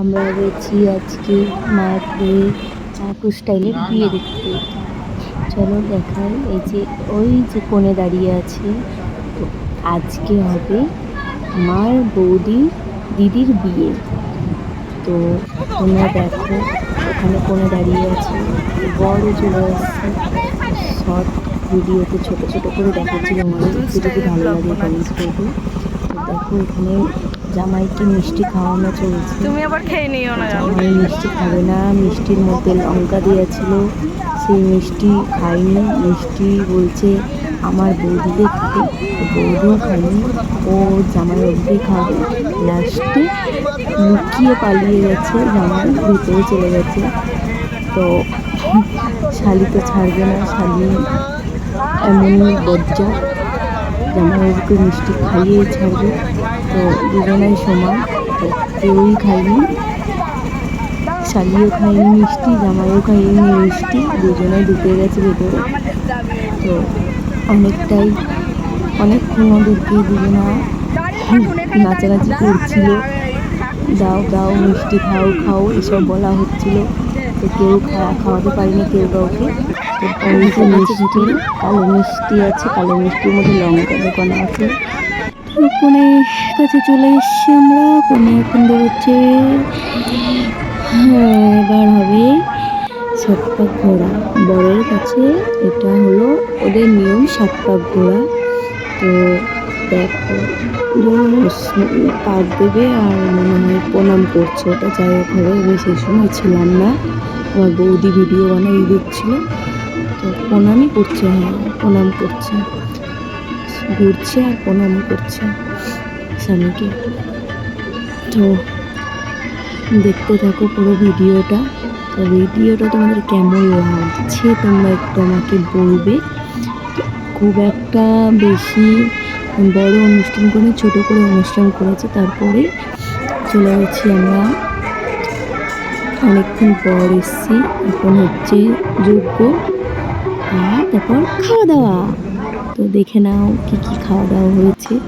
আমরা গেছি আজকে মায়াপুরে মায়াপুর স্টাইলের বিয়ে দেখতে। চলো দেখাই এই যে, ওই যে কোণে দাঁড়িয়ে আছে। তো আজকে হবে আমার বৌদি দিদির বিয়ে। তো তোমরা দেখো ওখানে কোণে দাঁড়িয়ে আছে, বড় চলে আসছে। শর্ট ভিডিওতে ছোট ছোট করে দেখাচ্ছি তোমাদের, যদি ভালো লাগে কমেন্ট করবে। দেখো এখানে জামাইকে মিষ্টি খাওয়ানো চলছে। তুমি আবার খেয়ে নিও না জামাই। মিষ্টি খাবে না মিষ্টির মধ্যে লঙ্কা দিয়েছিল। সেই মিষ্টি খাইনি মিষ্টি বলছে আমার বৌদিকে খেতে বৌদিও খায়নি ও জামাই অবধি খাবে। লাস্টে লুকিয়ে পালিয়ে গেছে জামাই ভিতরে চলে গেছে। তো শালি তো ছাড়বে না শালি এমনই বজ্জা জামাইবাবুকে মিষ্টি খাইয়ে ছাড়বে। তো দুজনাই সমান, তো কেউই খায়নি। শালিও খায়নি মিষ্টি, জামাইও খাইনি মিষ্টি, দুজনেই ঢুকে গেছে ভেতরে। তো অনেকটাই, অনেকক্ষণ ওদেরকে দুজনা নাচানাচি করছিল। দাও দাও, মিষ্টি খাও খাও, এসব বলা হচ্ছিল। তো কেউ খাওয়া খাওয়াতে পারিনি কেউ কাউকে। তো যে মিষ্টি কালো মিষ্টি আছে, কালো মিষ্টির মধ্যে লঙ্কা দোকান আছে। কোনের কাছে চলে এসছি আমরা। কোনে এখন বেরোচ্ছে। হ্যাঁ এবার হবে সাত পাক ঘোড়া। বরের কাছে এটা হলো ওদের নিয়ম সাত পাক ঘোড়া। তো দেখো পাক দেবে আর মনে হয় প্রণাম করছে ওটা যাই হোক হবে আমি সেই সময় ছিলাম না আমার বৌদি ভিডিও বানাই দেখছিল তো প্রণামই করছে হ্যাঁ প্রণাম করছে ঘুরছে আর প্রণাম করছে স্বামীকে তো দেখতে থাকো পুরো ভিডিওটা তো ভিডিওটা তোমাদের কেমন লাগছে তোমরা একটু আমাকে বলবে খুব একটা বেশি বড় অনুষ্ঠান করে, ছোট করে অনুষ্ঠান করেছে। তারপরে চলে গেছি আমরা। অনেকক্ষণ পর এসছি। এখন হচ্ছে যোগ্য। আর তারপর খাওয়া দাওয়া। তো দেখে নাও কি কি খাওয়া দাওয়া হয়েছে।